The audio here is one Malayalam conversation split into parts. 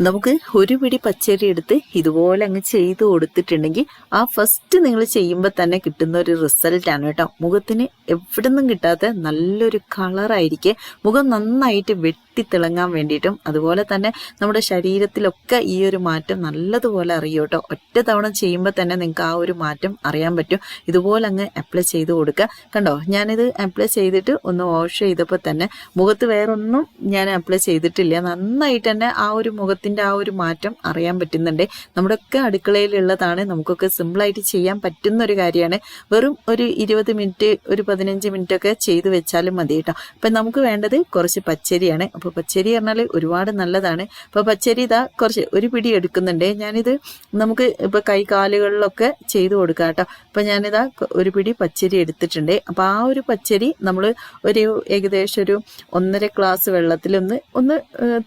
നമുക്ക് ഒരു പിടി പച്ചരി എടുത്ത് ഇതുപോലെ അങ്ങ് ചെയ്ത് കൊടുത്തിട്ടുണ്ടെങ്കിൽ ആ ഫസ്റ്റ് നിങ്ങൾ ചെയ്യുമ്പോൾ തന്നെ കിട്ടുന്ന ഒരു റിസൾട്ടാണ് കേട്ടോ. മുഖത്തിന് എവിടെ നിന്നും കിട്ടാത്ത നല്ലൊരു കളറായിരിക്കും മുഖം നന്നായിട്ട് വെട്ടിത്തിളങ്ങാൻ വേണ്ടിയിട്ടും അതുപോലെ തന്നെ നമ്മുടെ ശരീരത്തിലൊക്കെ ഈ ഒരു മാറ്റം നല്ലതുപോലെ അറിയും കേട്ടോ. ഒറ്റ തവണ ചെയ്യുമ്പോൾ തന്നെ നിങ്ങൾക്ക് ആ ഒരു മാറ്റം അറിയാൻ പറ്റും. ഇതുപോലെ അങ്ങ് അപ്ലൈ ചെയ്ത് കൊടുക്കുക. കണ്ടോ? ഞാനിത് അപ്ലൈ ചെയ്തിട്ട് ഒന്ന് വാഷ് ചെയ്തപ്പോൾ തന്നെ മുഖത്ത് വേറൊന്നും ഞാൻ അപ്ലൈ ചെയ്തിട്ടില്ല. നന്നായിട്ട് തന്നെ ആ ഒരു മുഖത്തിന്റെ ആ ഒരു മാറ്റം അറിയാൻ പറ്റുന്നുണ്ട്. നമ്മുടെ ഒക്കെ അടുക്കളയിലുള്ളതാണ്. നമുക്കൊക്കെ സിമ്പിളായിട്ട് ചെയ്യാൻ പറ്റുന്ന ഒരു കാര്യമാണ്. വെറും ഒരു ഇരുപത് മിനിറ്റ് ഒരു പതിനഞ്ച് മിനിറ്റ് ഒക്കെ ചെയ്തു വെച്ചാലും മതി കേട്ടോ. അപ്പം നമുക്ക് വേണ്ടത് കുറച്ച് പച്ചരിയാണ്. അപ്പോൾ പച്ചരി പറഞ്ഞാൽ ഒരുപാട് നല്ലതാണ്. അപ്പോൾ പച്ചരി ഇതാ കുറച്ച് ഒരു പിടി എടുക്കുന്നുണ്ട്. ഞാനിത് നമുക്ക് ഇപ്പോൾ കൈകാലുകളിലൊക്കെ ചെയ്തു കൊടുക്കാം കേട്ടോ. അപ്പം ഞാനിതാ ഒരു പിടി പച്ചരി എടുത്തിട്ടുണ്ട്. അപ്പോൾ ആ ഒരു പച്ചരി നമ്മൾ ഒരു ഏകദേശം ഒരു ഒന്നര ഗ്ലാസ് വെള്ളത്തിലൊന്ന് ഒന്ന്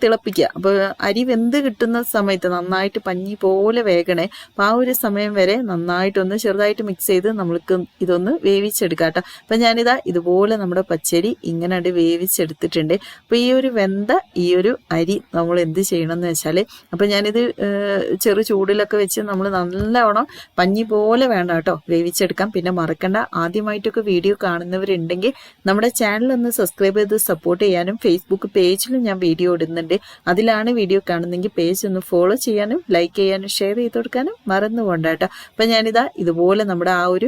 തിളപ്പിക്കുക. അപ്പോൾ അരി കിട്ടുന്ന സമയത്ത് നന്നായിട്ട് പഞ്ഞി പോലെ വേഗണേ അപ്പോൾ ആ ഒരു സമയം വരെ നന്നായിട്ടൊന്ന് ചെറുതായിട്ട് മിക്സ് ചെയ്ത് നമ്മൾക്ക് ഇതൊന്ന് വേവിച്ചെടുക്കാം കേട്ടോ. അപ്പം ഞാനിതാ ഇതുപോലെ നമ്മുടെ പച്ചരി ഇങ്ങനെ വേവിച്ചെടുത്തിട്ടുണ്ട്. അപ്പോൾ ഈ ഒരു വെന്ത ഈ ഒരു അരി നമ്മൾ എന്ത് ചെയ്യണം എന്ന് വെച്ചാൽ അപ്പം ഞാനിത് ചെറു ചൂടിലൊക്കെ വെച്ച് നമ്മൾ നല്ലവണ്ണം പഞ്ഞി പോലെ വേണ്ട കേട്ടോ വേവിച്ചെടുക്കാം. പിന്നെ മറക്കണ്ട ആദ്യമായിട്ടൊക്കെ വീഡിയോ കാണുന്നവരുണ്ടെങ്കിൽ നമ്മുടെ ചാനൽ ഒന്ന് സബ്സ്ക്രൈബ് ചെയ്ത് സപ്പോർട്ട് ചെയ്യാനും ഫേസ്ബുക്ക് പേജിലും ഞാൻ വീഡിയോ ഇടുന്നുണ്ട്. അതിലാണ് വീഡിയോ കാണുന്നെങ്കിൽ പേജ് ഒന്ന് ഫോളോ ചെയ്യാനും ലൈക്ക് ചെയ്യാനും ഷെയർ ചെയ്ത് കൊടുക്കാനും മറന്നു പോകണ്ട കേട്ടോ. അപ്പം ഞാനിതാ ഇതുപോലെ നമ്മുടെ ആ ഒരു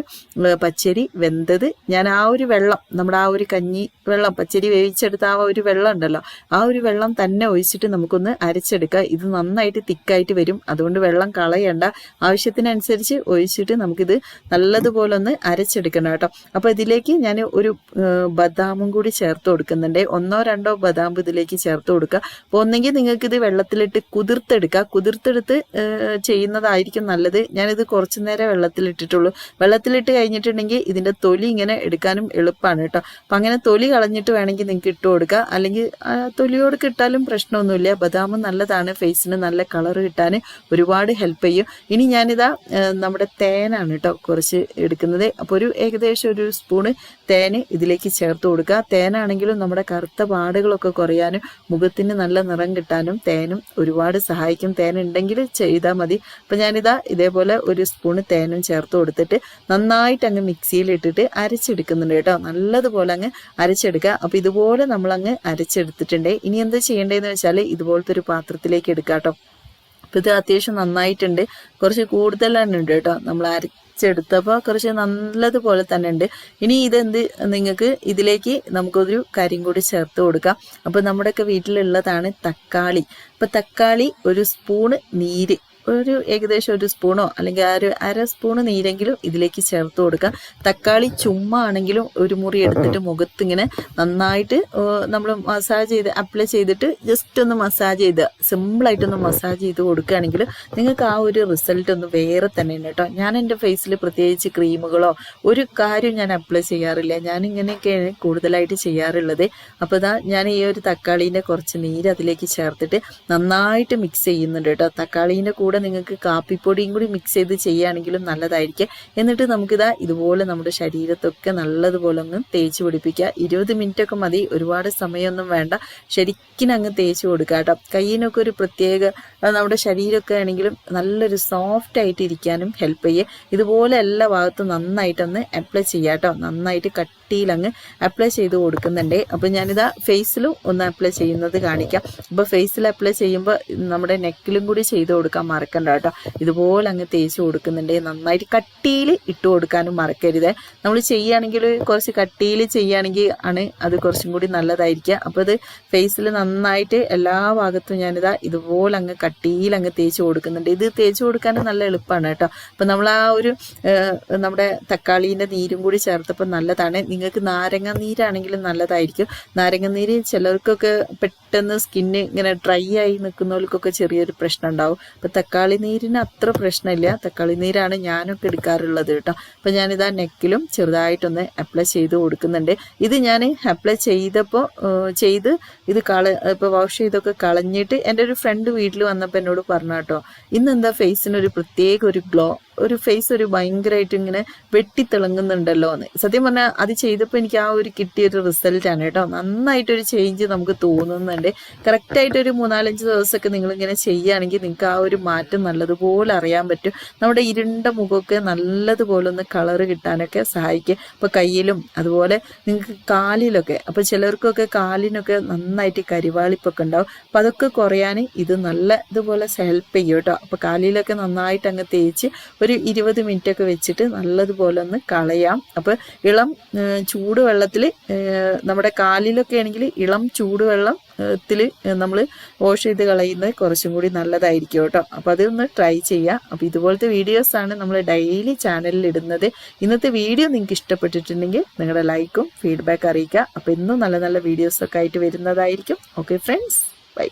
പച്ചരി വെന്തത്. ഞാൻ ആ ഒരു വെള്ളം നമ്മുടെ ആ ഒരു കഞ്ഞി വെള്ളം പച്ചരി വേവിച്ചെടുത്ത ആ ഒരു വെള്ളം ഉണ്ടല്ലോ ആ ഒരു വെള്ളം തന്നെ ഒഴിച്ചിട്ട് നമുക്കൊന്ന് അരച്ചെടുക്കുക. ഇത് നന്നായിട്ട് തിക്കായിട്ട് വരും. അതുകൊണ്ട് വെള്ളം കളയണ്ട. ആവശ്യത്തിനനുസരിച്ച് ഒഴിച്ചിട്ട് നമുക്കിത് നല്ലതുപോലെ ഒന്ന് അരച്ചെടുക്കണം കേട്ടോ. അപ്പോൾ ഇതിലേക്ക് ഞാൻ ഒരു ബദാമും കൂടി ചേർത്ത് കൊടുക്കുന്നുണ്ട്. ഒന്നോ രണ്ടോ ബദാം ഇതിലേക്ക് ചേർത്ത് കൊടുക്കുക. അപ്പോൾ ഒന്നെങ്കിൽ നിങ്ങൾക്കിത് ഇത് വെള്ളത്തിലിട്ട് കുതിർത്തെടുക്കുക. കുതിർത്തെടുത്ത് ചെയ്യുന്നതായിരിക്കും നല്ലത്. ഞാനിത് കുറച്ചു നേരം വെള്ളത്തിലിട്ടിട്ടുള്ളൂ. വെള്ളത്തിലിട്ട് കഴിഞ്ഞിട്ടുണ്ടെങ്കിൽ ഇതിന്റെ തൊലി ഇങ്ങനെ എടുക്കാനും എളുപ്പമാണ് കേട്ടോ. അപ്പം അങ്ങനെ തൊലി കളഞ്ഞിട്ട് വേണമെങ്കിൽ നിങ്ങൾക്ക് ഇട്ട് കൊടുക്കുക അല്ലെങ്കിൽ തൊലിയോട് കിട്ടാലും പ്രശ്നമൊന്നുമില്ല. ബദാം നല്ലതാണ്. ഫേസിന് നല്ല കളർ കിട്ടാൻ ഒരുപാട് ഹെൽപ്പ് ചെയ്യും. ഇനി ഞാനിതാ നമ്മുടെ തേനാണ് കേട്ടോ കുറച്ച് എടുക്കുന്നത്. അപ്പോൾ ഒരു ഏകദേശം ഒരു സ്പൂണ് തേന് ഇതിലേക്ക് ചേർത്ത് കൊടുക്കുക. തേനാണെങ്കിലും നമ്മുടെ കറുത്ത പാടുകളൊക്കെ കുറയാനും മുഖത്തിന് നല്ല നിറം കിട്ടാനും തേനും ഒരുപാട് സഹായിക്കും. തേൻ ഉണ്ടെങ്കിൽ ചെയ്താൽ മതി. അപ്പം ഞാനിതാ ഇതേപോലെ ഒരു സ്പൂണ് തേനും ചേർത്ത് കൊടുത്തിട്ട് നന്നായിട്ട് അങ്ങ് മിക്സിയിൽ ഇട്ടിട്ട് അരച്ചെടുക്കുന്നുണ്ട് കേട്ടോ. നല്ലതുപോലെ അങ്ങ് അരച്ചെടുക്കുക. അപ്പോൾ ഇതുപോലെ നമ്മളങ്ങ് അരച്ചെടുത്തിട്ടുണ്ട്. ഇനി എന്താ ചെയ്യേണ്ടതെന്ന് വെച്ചാൽ ഇതുപോലത്തെ ഒരു പാത്രത്തിലേക്ക് എടുക്കാം കേട്ടോ അപ്പോൾ ഇത് അത്യാവശ്യം നന്നായിട്ടുണ്ട്. കുറച്ച് കൂടുതലാണ് ഉണ്ട് കേട്ടോ. നമ്മൾ അരച്ചെടുത്തപ്പോൾ കുറച്ച് നല്ലതുപോലെ തന്നെ ഉണ്ട്. ഇനി ഇതെന്ത് നിങ്ങൾക്ക് ഇതിലേക്ക് നമുക്കൊരു കാര്യം കൂടി ചേർത്ത് കൊടുക്കാം. അപ്പോൾ നമ്മുടെയൊക്കെ വീട്ടിലുള്ളതാണ് തക്കാളി. അപ്പോൾ തക്കാളി ഒരു സ്പൂണ് നീര് ഒരു ഏകദേശം ഒരു സ്പൂണോ അല്ലെങ്കിൽ ഒരു അര സ്പൂണ് നീരെങ്കിലും ഇതിലേക്ക് ചേർത്ത് കൊടുക്കുക. തക്കാളി ചുമ്മാ ആണെങ്കിലും ഒരു മുറി എടുത്തിട്ട് മുഖത്ത് ഇങ്ങനെ നന്നായിട്ട് നമ്മൾ മസാജ് ചെയ്ത് അപ്ലൈ ചെയ്തിട്ട് ജസ്റ്റ് ഒന്ന് മസാജ് ചെയ്ത് സിമ്പിളായിട്ടൊന്ന് മസാജ് ചെയ്ത് കൊടുക്കുകയാണെങ്കിൽ നിങ്ങൾക്ക് ആ ഒരു റിസൾട്ട് ഒന്ന് വേറെ തന്നെയാണ് കേട്ടോ. ഞാൻ എന്റെ ഫേസിൽ പ്രത്യേകിച്ച് ക്രീമുകളോ ഒരു കാര്യം ഞാൻ അപ്ലൈ ചെയ്യാറില്ല. ഞാൻ ഇങ്ങനെയൊക്കെയാണ് കൂടുതലായിട്ട് ചെയ്യാറുള്ളത്. അപ്പോൾ ഇതാ ഞാൻ ഈ ഒരു തക്കാളീന്റെ കുറച്ച് നീര് അതിലേക്ക് ചേർത്തിട്ട് നന്നായിട്ട് മിക്സ് ചെയ്യുന്നുണ്ട് കേട്ടോ. തക്കാളീന്റെ കൂടെ നിങ്ങൾക്ക് കാപ്പിപ്പൊടിയും കൂടി മിക്സ് ചെയ്ത് ചെയ്യുകയാണെങ്കിലും നല്ലതായിരിക്കും. എന്നിട്ട് നമുക്കിതാ ഇതുപോലെ നമ്മുടെ ശരീരത്തൊക്കെ നല്ലതുപോലെ ഒന്ന് തേച്ച് പിടിപ്പിക്കുക. ഇരുപത് മിനിറ്റ് ഒക്കെ മതി. ഒരുപാട് സമയമൊന്നും വേണ്ട. ശരിക്കും അങ്ങ് തേച്ച് കൊടുക്കുക കേട്ടോ. കയ്യിനൊക്കെ ഒരു പ്രത്യേക നമ്മുടെ ശരീരമൊക്കെ ആണെങ്കിലും നല്ലൊരു സോഫ്റ്റ് ആയിട്ട് ഇരിക്കാനും ഹെൽപ്പ് ചെയ്യുക ഇതുപോലെ എല്ലാ ഭാഗത്തും നന്നായിട്ടൊന്ന് അപ്ലൈ ചെയ്യാം കേട്ടോ. നന്നായിട്ട് കട്ടിയിൽ അങ്ങ് അപ്ലൈ ചെയ്ത് കൊടുക്കുന്നുണ്ട്. അപ്പോൾ ഞാനിതാ ഫേസിലും ഒന്ന് അപ്ലൈ ചെയ്യുന്നത് കാണിക്കാം. അപ്പോൾ ഫേസിൽ അപ്ലൈ ചെയ്യുമ്പോൾ നമ്മുടെ നെക്കിലും കൂടി ചെയ്ത് കൊടുക്കാൻ മറക്കണ്ട കേട്ടോ. ഇതുപോലെ അങ്ങ് തേച്ച് കൊടുക്കുന്നുണ്ട്. നന്നായിട്ട് കട്ടിയിൽ ഇട്ട് കൊടുക്കാനും മറക്കരുത്. നമ്മൾ ചെയ്യുകയാണെങ്കിൽ കുറച്ച് കട്ടിയിൽ ചെയ്യുകയാണെങ്കിൽ ആണ് അത് കുറച്ചും കൂടി നല്ലതായിരിക്കുക. അപ്പോൾ അത് ഫേസിൽ നന്നായിട്ട് എല്ലാ ഭാഗത്തും ഞാനിതാ ഇതുപോലെ അങ്ങ് കട്ടിയിൽ അങ്ങ് തേച്ച് കൊടുക്കുന്നുണ്ട്. ഇത് തേച്ച് കൊടുക്കാൻ നല്ല എളുപ്പമാണ് കേട്ടോ. അപ്പം നമ്മൾ ആ ഒരു നമ്മുടെ തക്കാളീന്റെ നീരും കൂടി ചേർത്തപ്പോൾ നല്ലതാണ്. നിങ്ങൾക്ക് നാരങ്ങ നീരാണെങ്കിലും നല്ലതായിരിക്കും. നാരങ്ങ നീര് ചിലർക്കൊക്കെ പെട്ടെന്ന് സ്കിന്ന് ഇങ്ങനെ ഡ്രൈ ആയി നിൽക്കുന്നവർക്കൊക്കെ ചെറിയൊരു പ്രശ്നം ഉണ്ടാവും. അപ്പം തക്കാളി നീരിന് അത്ര പ്രശ്നമില്ല. തക്കാളി നീരാണ് ഞാനൊക്കെ എടുക്കാറുള്ളത് കേട്ടോ. അപ്പം ഞാനിതാ നെക്കിലും ചെറുതായിട്ടൊന്ന് അപ്ലൈ ചെയ്ത് കൊടുക്കുന്നുണ്ട്. ഇത് ഞാൻ അപ്ലൈ ചെയ്തപ്പോൾ ചെയ്ത് ഇത് കള ഇപ്പോൾ വാഷ് ചെയ്തൊക്കെ കളഞ്ഞിട്ട് എന്റെ ഒരു ഫ്രണ്ട് വീട്ടിൽ വന്നപ്പോൾ എന്നോട് പറഞ്ഞു കേട്ടോ. ഇന്ന് എന്താ ഫേസിനൊരു പ്രത്യേക ഒരു ഗ്ലോ ഒരു ഫേസ് ഒരു ഭയങ്കരമായിട്ട് ഇങ്ങനെ വെട്ടിത്തിളങ്ങുന്നുണ്ടല്ലോ എന്ന്. സത്യം പറഞ്ഞാൽ അത് ചെയ്തപ്പോൾ എനിക്ക് ആ ഒരു കിട്ടിയൊരു റിസൾട്ടാണ് കേട്ടോ. നന്നായിട്ടൊരു ചേഞ്ച് നമുക്ക് തോന്നുന്നുണ്ട്. കറക്റ്റായിട്ട് ഒരു മൂന്നാലഞ്ച് ദിവസമൊക്കെ നിങ്ങളിങ്ങനെ ചെയ്യുകയാണെങ്കിൽ നിങ്ങൾക്ക് ആ ഒരു മാറ്റം നല്ലതുപോലെ അറിയാൻ പറ്റും. നമ്മുടെ ഇരുണ്ട മുഖമൊക്കെ നല്ലതുപോലെ ഒന്ന് കളറ് കിട്ടാനൊക്കെ സഹായിക്കും. ഇപ്പോൾ കയ്യിലും അതുപോലെ നിങ്ങൾക്ക് കാലിലൊക്കെ അപ്പോൾ ചിലർക്കൊക്കെ കാലിനൊക്കെ നന്നായിട്ട് കരിവാളിപ്പൊക്കെ ഉണ്ടാവും. അപ്പോൾ അതൊക്കെ കുറയാൻ ഇത് നല്ല ഇതുപോലെ ഹെൽപ്പ് ചെയ്യും കേട്ടോ. അപ്പോൾ കാലിലൊക്കെ നന്നായിട്ട് അങ്ങ് തേച്ച് ഒരു ഇരുപത് മിനിറ്റ് ഒക്കെ വെച്ചിട്ട് നല്ലതുപോലെ ഒന്ന് കളയാം. അപ്പോൾ ഇളം ചൂടുവെള്ളത്തിൽ നമ്മുടെ കാലിലൊക്കെ ആണെങ്കിൽ ഇളം ചൂടുവെള്ളം ത്തിൽ നമ്മൾ വാഷ് ചെയ്ത് കളയുന്നത് കുറച്ചും കൂടി നല്ലതായിരിക്കും കേട്ടോ. അപ്പോൾ അതൊന്ന് ട്രൈ ചെയ്യാം. അപ്പോൾ ഇതുപോലത്തെ വീഡിയോസാണ് നമ്മൾ ഡെയിലി ചാനലിൽ ഇടുന്നത്. ഇന്നത്തെ വീഡിയോ നിങ്ങൾക്ക് ഇഷ്ടപ്പെട്ടിട്ടുണ്ടെങ്കിൽ നിങ്ങളുടെ ലൈക്കും ഫീഡ്ബാക്ക് അറിയിക്കുക. അപ്പോൾ ഇന്നും നല്ല നല്ല വീഡിയോസൊക്കെ ആയിട്ട് വരുന്നതായിരിക്കും. Okay friends bye